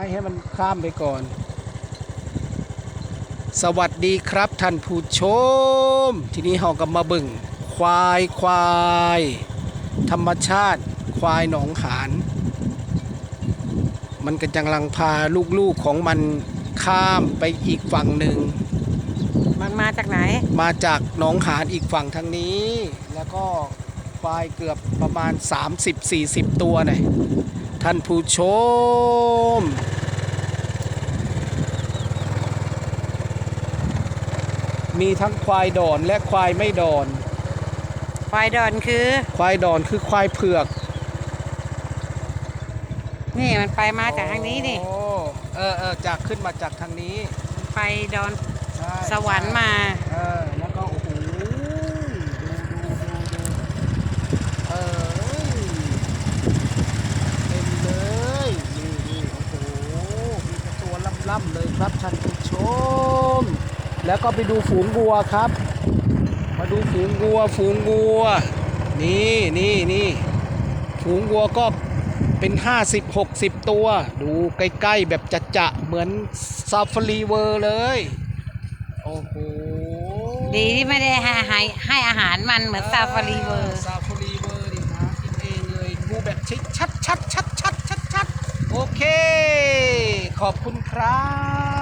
ให้ให้มันข้ามไปก่อน สวัสดีครับท่านผู้ชม ทีนี้เราก็มาเบึ่งควายควาย ธรรมชาติควายหนองขาน มันก็กำลังพาลูกๆของมันข้ามไปอีกฝั่งหนึ่ง มันมาจากไหน มาจากหนองหานอีกฝั่งทางนี้ แล้วก็ ควายเกือบประมาณ 30-40 ตัวหน่อยท่านผู้ชม มีทั้งควายดอนและควายไม่ดอน ควายดอนคือ ควายดอนคือควายเผือก นี่มันไปมาจากทางนี้นี่โอ้เออเออจากขึ้นมาจากทางนี้ ไปดอนใช่สวรรค์มา เออแล้วก็โอ้โหดูดูดูดูเออเต็มเลยนี่นี่โอ้โหมีแต่ตัว ล่ำๆเลยครับท่านผู้ชม แล้วก็ไปดูฝูงวัวครับ มาดูฝูงวัว ฝูงวัว นี่นี่นี่ฝูงวัวก็เป็น 50-60 ตัว ดูใกล้ ๆ แบบจะจะๆเหมือนซาฟารีเวอร์เลย โอ้โห ดีที่ไม่ได้ให้ให้ให้อาหารมันเหมือนซาฟารีเวอร์ซาฟารีเวอร์ดิหากินเองเลย ดูแบบชัดชัดชัดชัดชัดชัดชัดโอเค ขอบคุณ ครับ